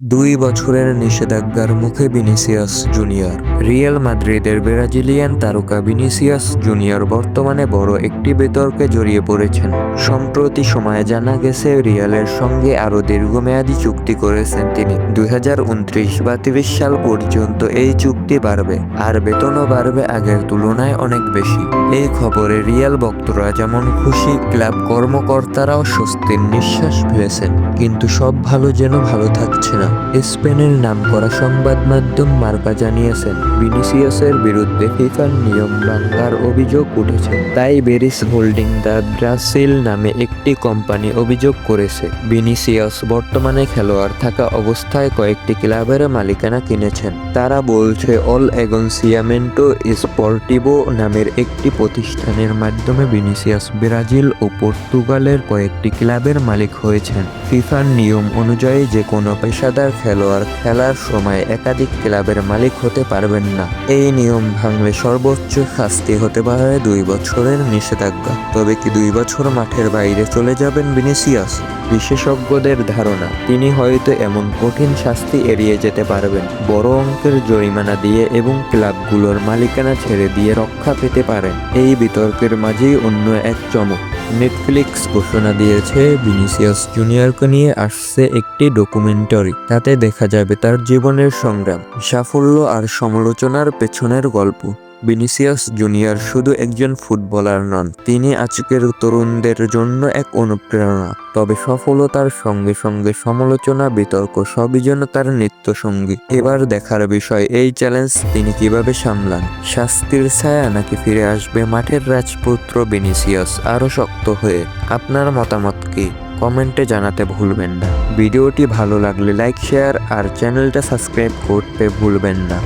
দুই বছরের নিষেধাজ্ঞার মুখে ভিনিসিয়াস জুনিয়র। রিয়াল মাদ্রিদের ব্রাজিলিয়ান তারকা ভিনিসিয়াস জুনিয়র বর্তমানে বড় একটি বিতর্কে জড়িয়ে পড়েছেন। সম্প্রতি সময়ে জানা গেছে, রিয়ালের সঙ্গে আরও দীর্ঘমেয়াদী চুক্তি করেছেন তিনি। দুই হাজার উনত্রিশ বা তিরিশ সাল পর্যন্ত এই চুক্তি বাড়বে, আর বেতনও বাড়বে আগের তুলনায় অনেক বেশি। এই খবরে রিয়াল ভক্তরা যেমন খুশি, ক্লাব কর্মকর্তারাও স্বস্তির নিঃশ্বাস ফেলেছেন, কিন্তু সব ভালো যেন ভালো থাকছে না। স্পেনের নামকরা সংবাদ মাধ্যম মার্কা জানিয়েছেন, ভিনিসিয়াসের বিরুদ্ধে ফিফার নিয়ম ভাঙ্গার অভিযোগ উঠেছে। তাই বেরিস হোল্ডিং দ্য ব্রাসিল নামে একটি কোম্পানি অভিযোগ করেছে। ভিনিসিয়াস বর্তমানে খেলোয়াড় থাকা অবস্থায় কয়েকটি ক্লাবের মালিকানা কিনেছেন। তারা বলছে, অল এগনসিয়ামেন্টো স্পোর্টিভো নামের একটি প্রতিষ্ঠানের মাধ্যমে ভিনিসিয়াস ব্রাজিল ও পর্তুগালের কয়েকটি ক্লাবের মালিক হয়েছেন। ফিফার নিয়ম অনুযায়ী যে কোনো পেশাদার খেলোয়াড় খেলার সময় একাধিক ক্লাবের মালিক হতে পারবেন না। এই নিয়ম ভাঙলে সর্বোচ্চ শাস্তি হতে পারে দুই বছরের নিষেধাজ্ঞা। তবে কি দুই বছর মাঠের বাইরে চলে যাবেন ভিনিসিয়াস? বিশেষজ্ঞদের ধারণা, তিনি হয়তো এমন কঠিন শাস্তি এড়িয়ে যেতে পারবেন। বড় অঙ্কের জরিমানা দিয়ে এবং ক্লাবগুলোর মালিকানা ছেড়ে দিয়ে রক্ষা পেতে পারেন। এই বিতর্কের মাঝেই অন্য এক চমক নেটফ্লিক্স ঘোষণা দিয়েছে ভিনিসিয়াস জুনিয়রকে নিয়ে আসছে একটি ডকুমেন্টারি তাতে দেখা যাবে তার জীবনের সংগ্রাম, সাফল্য আর সমালোচনার পেছনের গল্প। ভিনিসিয়াস জুনিয়র শুধু একজন ফুটবলার নন, তিনি আজকের তরুণদের জন্য এক অনুপ্রেরণা। তবে সফলতার সঙ্গে সঙ্গে সমালোচনা, বিতর্ক সবই যেন তার সঙ্গী এবার দেখার বিষয়, এই চ্যালেঞ্জ তিনি কীভাবে সামলান? শাস্তির ছায়া নাকি ফিরে আসবে মাঠের রাজপুত্র ভিনিসিয়াস আরও শক্ত হয়ে? আপনার মতামত কি? কমেন্টে জানাতে ভুলবেন না। ভিডিওটি ভালো লাগলে লাইক, শেয়ার আর চ্যানেলটা সাবস্ক্রাইব করতে ভুলবেন না।